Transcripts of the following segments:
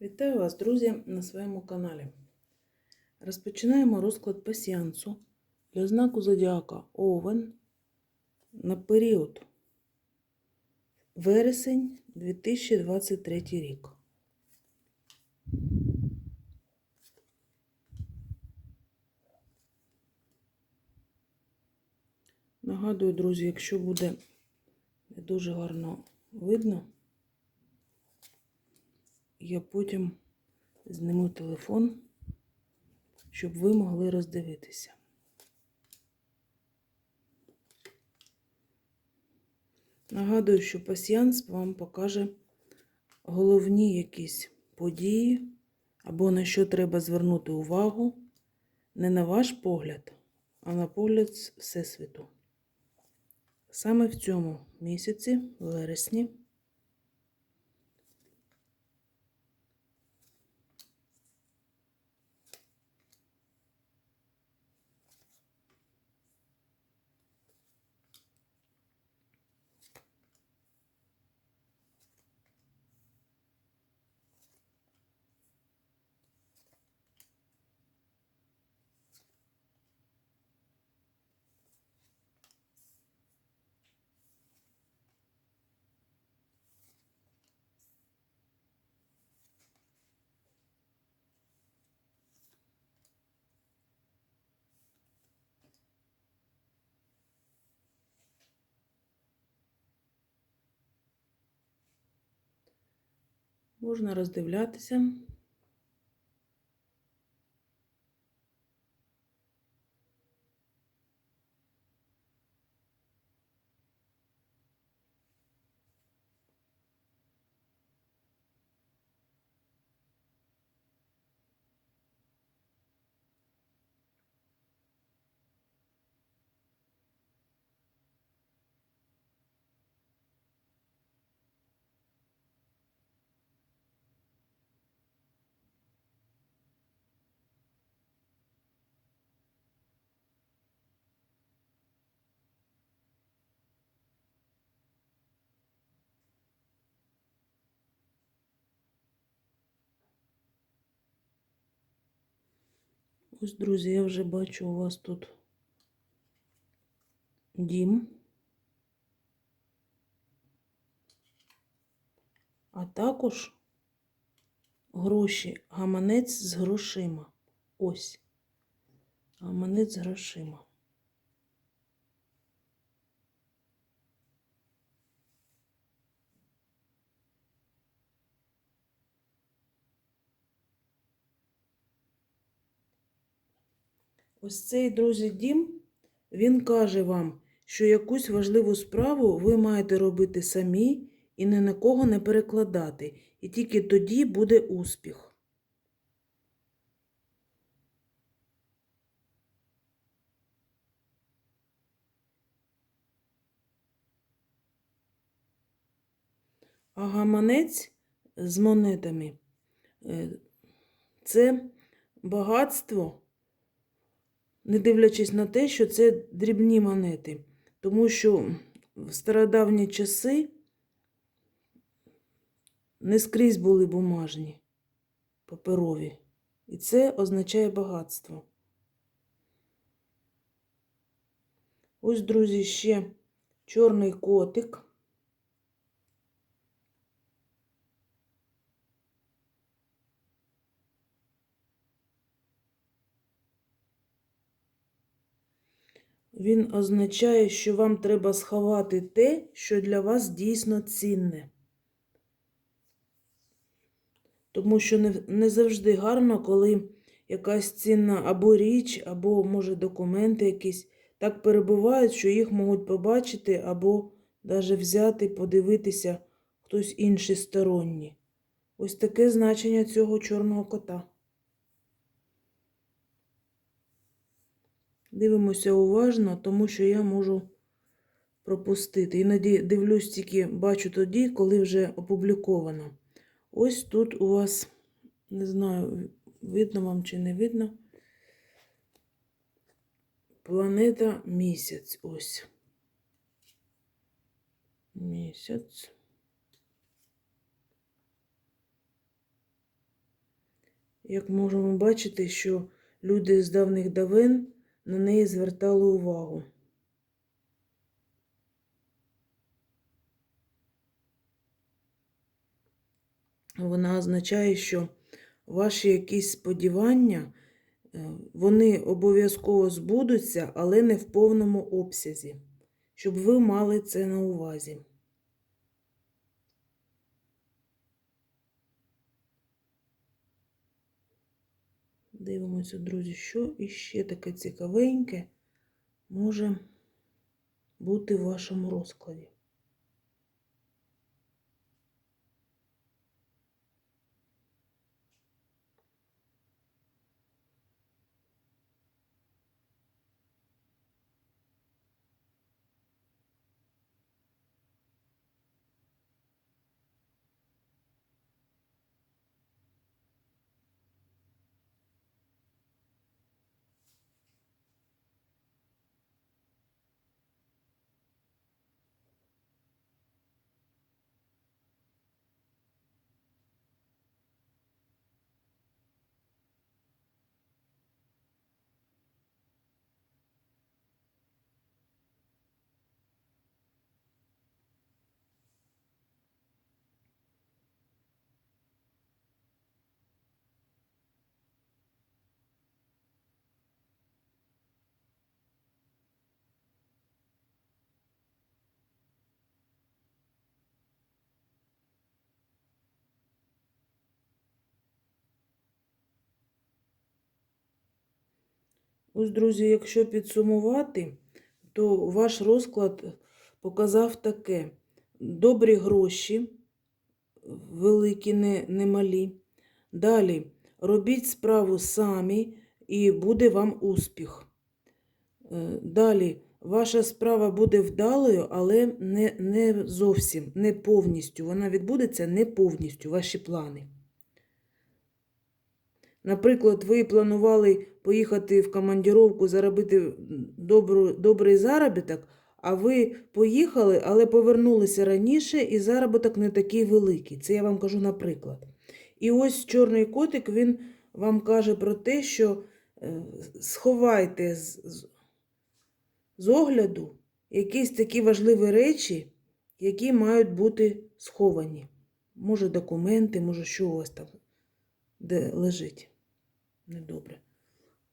Вітаю вас, друзі, на своєму каналі. Розпочинаємо розклад пасіансу для знаку Зодіака Овен на період вересень 2023 рік. Нагадую, друзі, якщо буде не дуже гарно видно, я потім зніму телефон, щоб ви могли роздивитися. Нагадую, що пасіянс вам покаже головні якісь події, або на що треба звернути увагу не на ваш погляд, а на погляд Всесвіту. Саме в цьому місяці, в вересні, можна роздивлятися. Ось, друзі, я вже бачу у вас тут дім. А також гроші, гаманець з грошима. Ось. Гаманець з грошима. Ось цей, друзі, дім, він каже вам, що якусь важливу справу ви маєте робити самі і ні на кого не перекладати. І тільки тоді буде успіх. А гаманець з монетами е, це багатство не дивлячись на те, що це дрібні монети. Тому що в стародавні часи не скрізь були бумажні, паперові. І це означає багатство. Ось, друзі, ще чорний котик. Він означає, що вам треба сховати те, що для вас дійсно цінне. Тому що не, не завжди гарно, коли якась цінна або річ, або, може, документи якісь так перебувають, що їх можуть побачити, або навіть взяти, подивитися хтось інший сторонній. Ось таке значення цього чорного кота. Дивимося уважно, тому що я можу пропустити. Іноді дивлюсь тільки бачу тоді, коли вже опубліковано. Ось тут у вас, не знаю, видно вам чи не видно. Планета місяць. Ось. Місяць. Як можемо бачити, що люди з давних давен на неї звертали увагу. Вона означає, що ваші якісь сподівання, е, вони обов'язково збудуться, але не в повному обсязі, щоб ви мали це на увазі. Дивимося, друзі, що іще таке цікавеньке може бути в вашому розкладі. Ось, друзі, якщо підсумувати, то ваш розклад показав таке: добрі гроші, великі, не, не малі. Далі робіть справу самі і буде вам успіх. Е, Далі ваша справа буде вдалою, але не, не зовсім, не повністю. Вона відбудеться не повністю, ваші плани. Наприклад, ви планували поїхати в командіровку, заробити добру, добрий заробіток, а ви поїхали, але повернулися раніше, і заробіток не такий великий. Це я вам кажу наприклад. І ось чорний котик він вам каже про те, що е, сховайте з, з, огляду якісь такі важливі речі, які мають бути сховані. Може, документи, може, що у вас там де лежить. Недобре.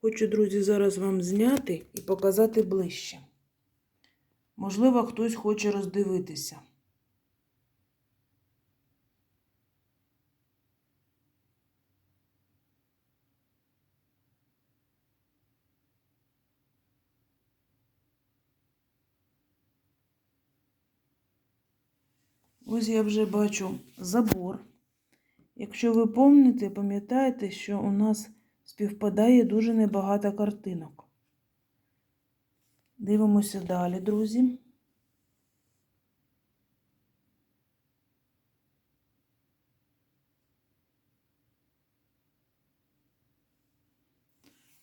Хочу, друзі, зараз вам зняти і показати ближче. Можливо, хтось хоче роздивитися. Ось я вже бачу забор. Якщо ви помните, пам'ятаєте, що у нас співпадає дуже небагато картинок. Дивимося далі, друзі.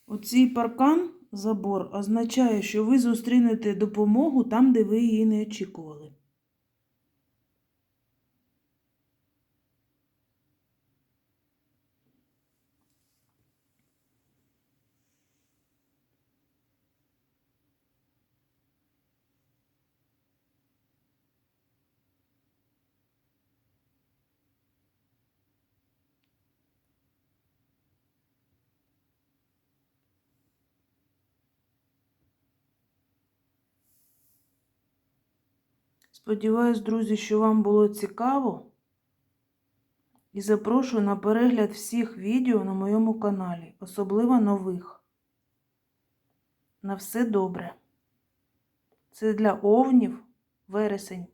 Оцей паркан, забор, означає, що ви зустрінете допомогу там, де ви її не очікували. Сподіваюсь, друзі, що вам було цікаво. І запрошую на перегляд всіх відео на моєму каналі, особливо нових. На все добре. Це для овнів вересень.